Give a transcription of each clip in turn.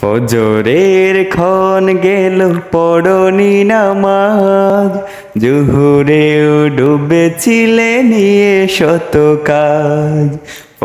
ফজরের ক্ষণ গেল পড়নি নামাজ। জুহুরেও ডুবেছিলে নিয়ে শত কাজ।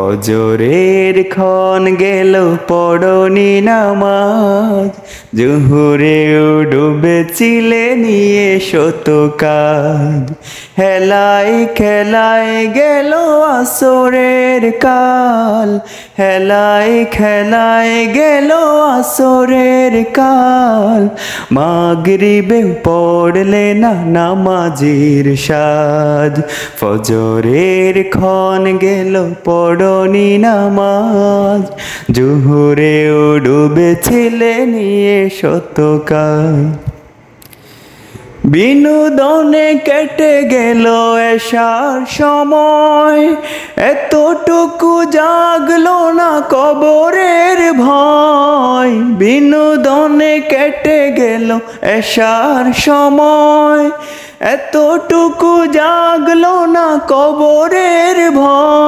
ফজরের ক্ষণ গেল, পড়নি নামাজ। জুহুরেও ডুবেছিলে নিয়ে শত কাজ। হেলাই খেলায় গেল আসরের কাল। হেলাই খেলায় গেল আসরের কাল। মাগরিবে পড়লে না নামাজির সাজ। ফজরের ক্ষণ গেল পড়নি নামাজ জুহুরেও ডুবেছিলে নিয়ে শত কাল বিনোদনে কেটে গেল এসার সময়, এতটুকু জাগলো না কবরের ভয়। বিনোদনে কেটে গেল এসার সময়, এতটুকু জাগলো না কবরের ভয়।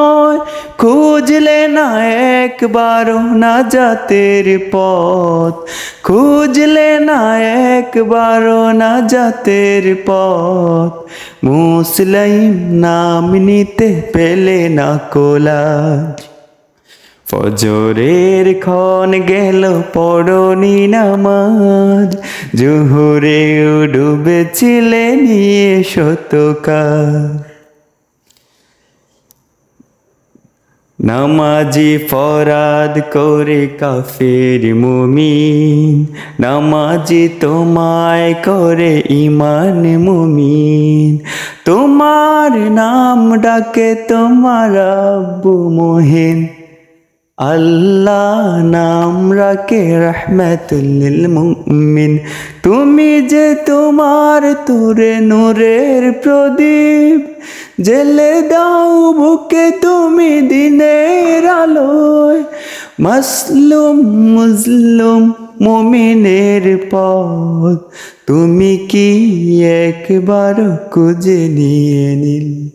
খুঁজলে না একবারও না জাতের পথ। খুঁজলে না একবারও না জাতের পথ। মুসলাইম নাম নিতে পেলে না কোলাজ। ফজরের ক্ষণ গেল, পড়নি নামাজ। জুহুরে ডুবেছিলে নিয়ে শতকাল নামাজি ফরাদ করে কাফের মুমিন, নামাজি তোমায় করে ইমান মুমিন। তোমার নাম ডাকে তোমার আব্বু মোহিন, আল্লাহ নাম রাখে রহমতুল্লিল মুমিন। তুমি যে তোমার তুরে নূরের প্রদীপ জেলে দাও বুকে তুমি দিনের আলোয়। মাসলুম মুজলুম মুমিনের পথ। তুমি কি একবার খুঁজে নিয়ে নিল?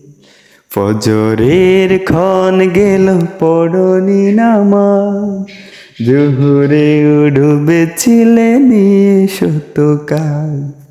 ফজরের ক্ষণ গেল, পড়নি নামাজ। জুহুরে ডুবেছিলে নিয়ে শতকাল।